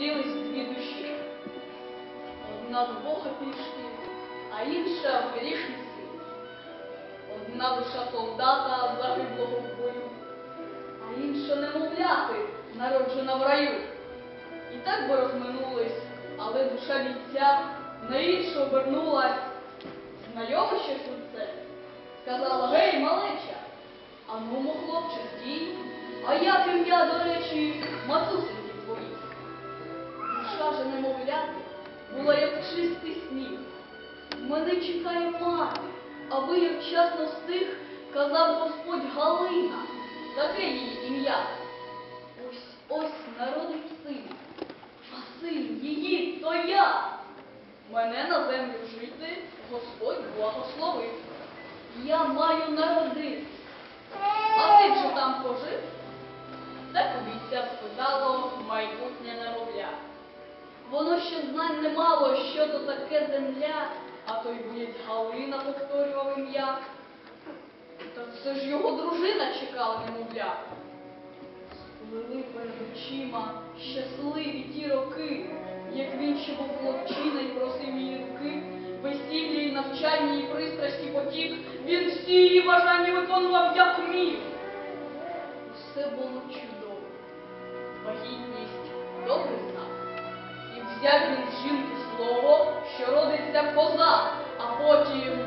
зустрілись дві душі. Одна до Бога пішки, а інша в грішний світ. Одна душа солдата загиблого в бою, а інша немовляти, народжена в раю. І так би розминулись, але душа бійця на іншу обернулась. Знайоме щось у це? Сказала, гей, малеча, а ну, хлопче, стій, а як ім'я, до речі, матусеньки твої? Душа же немовляти була як чистий сніг. Мене чекає мати, аби як вчасно встиг, казав Господь Галина, таке її ім'я. Ось ось народив син, а син її то я. Мене на землю жити Господь благословив. Я маю народитись. Знань не мало, що то таке земля, а той боєць Галина повторював ім'я. Та це ж його дружина чекала немовля. Сплили перед очима щасливі ті роки, як він ще був хлопчина і просив її руки, весілля і навчання і пристрасті потік, він всі її бажання виконував, як міг. Усе було чудово. Вагітність знак. Взяв він жінки слово, що родиться коза, а потім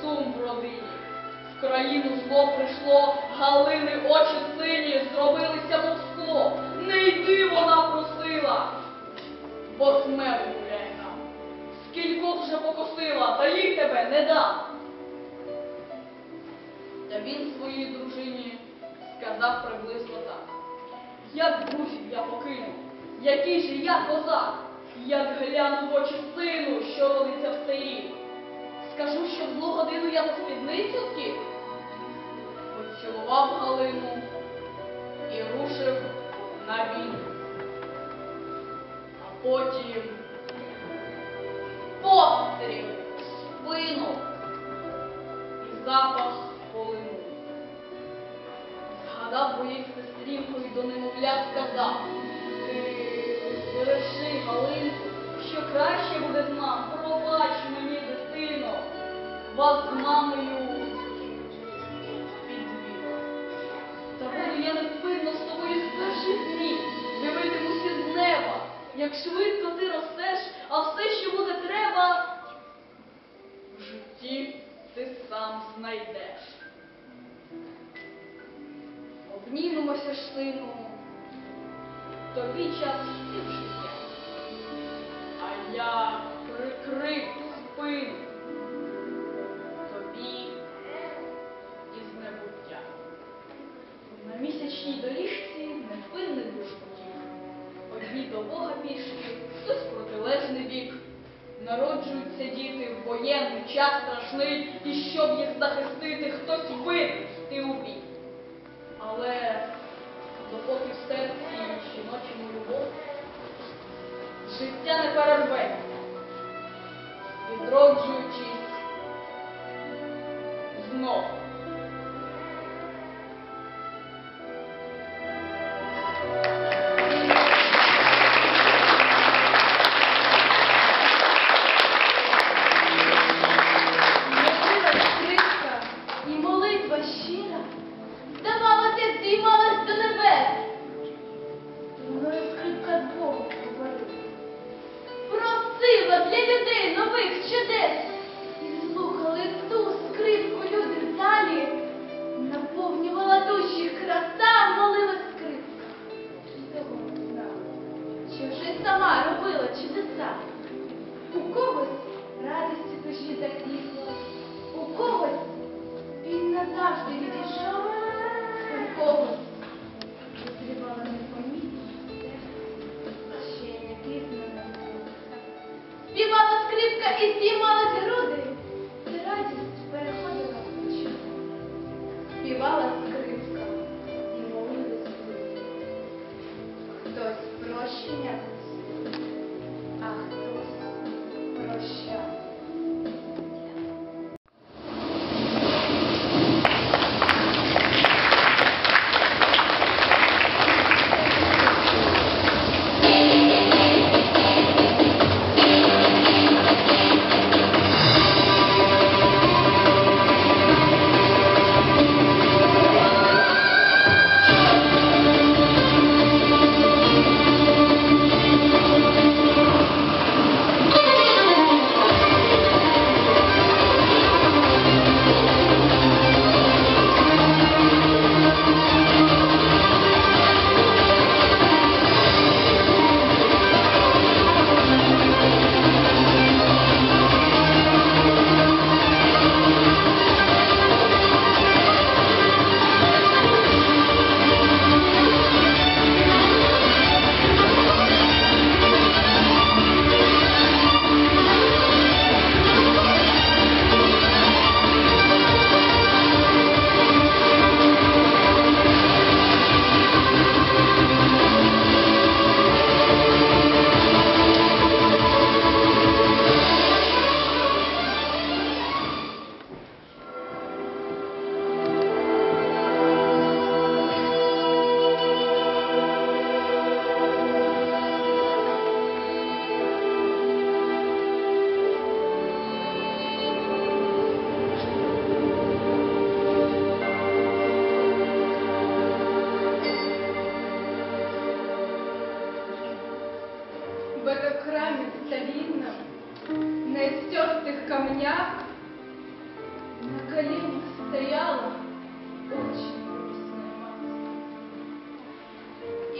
сум в родині. В країну зло прийшло, Галини очі сині зробилися, мов скло. Не йди вона просила, бо смерть гуляє нам. Скількох вже покосила, та їй тебе не дам. Та він своїй дружині сказав приблизно так. Як друзів я покину, який же я козак, як гляну в очі сину, що родиться в рік. Скажу, що в годину я за спідницю втік. Поцілував Галину і рушив на війну. А потім постріл спину і запах полину. Згадав боєць сестрівку і до немовля сказав, бережи Галинку, що краще буде з нам, пробач мені, дитино, вас з мамою підвів. Та буду я невпинно з тобою з перших днів, дивитимуся з неба, як швидко ти ростеш, а все, що буде треба, в житті ти сам знайдеш. Обнімемося ж, сину, тобі час йти в життя, а я прикрив спину тобі із небуття. На місячній доріжці невпинний душ потік. Одні до Бога пішки, хтось протилежний бік. Народжуються діти в воєнний час страшний, і щоб їх захистити, хтось винен йти у бій. Але допоки в серці жіночому любов, життя не перерветься, відроджуючись знов. Сама робила чудеса. У когось радості душі затіхла, у когось він назавжди відійшов, у когось розривала непомітно, ще не пізно не. Співала скрипка і здіймалась груди, і радість переходила в плечі. Співала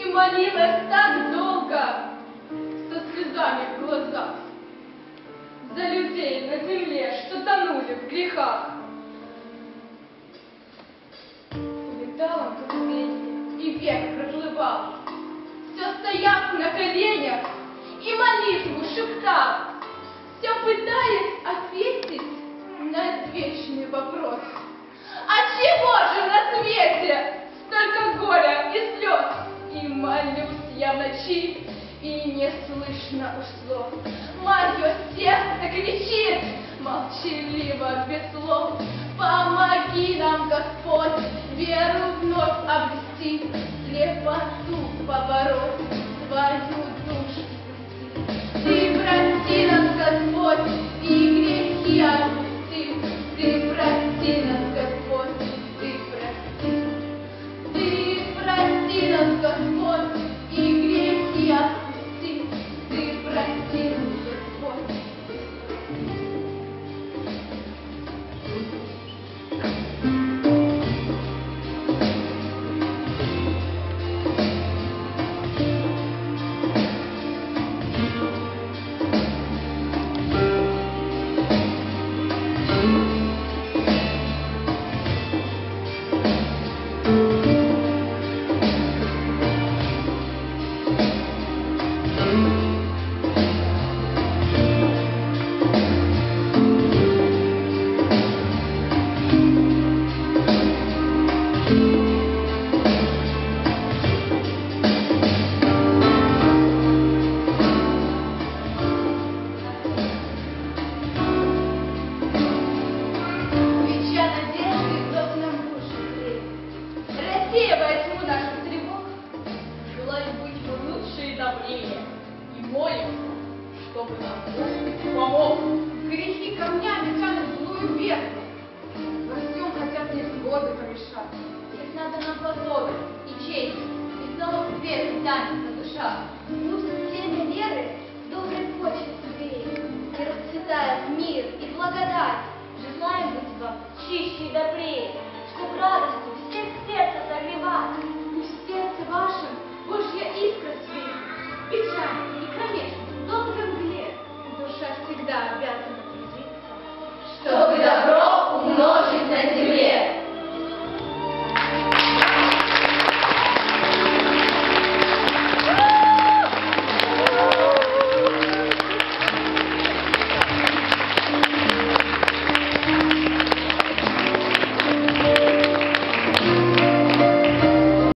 И молилась так долго, со слезами в глазах, за людей на земле, что тонули в грехах. Улетал он как змей, и век проплывал, все стояв на коленях и молитву шептал, все пытаясь ответить на вечный вопрос. А чего же на свете столько горя? И молюсь я в ночи, и не слышно уж слов. Мое сердце кричит, молчаливо, без слов. Помоги нам, Господь, веру вновь обрести, слепоту побороть, свою душу спасти. Ты прости нас, Господь, помог. Грехи камнями тянут в злую бездну. Во хотят невзгоды помешать. Их надо нам позорить и честь, снова к свету тянется душа. Пусть семя веры доброй почвы согреет, и мир и благодать.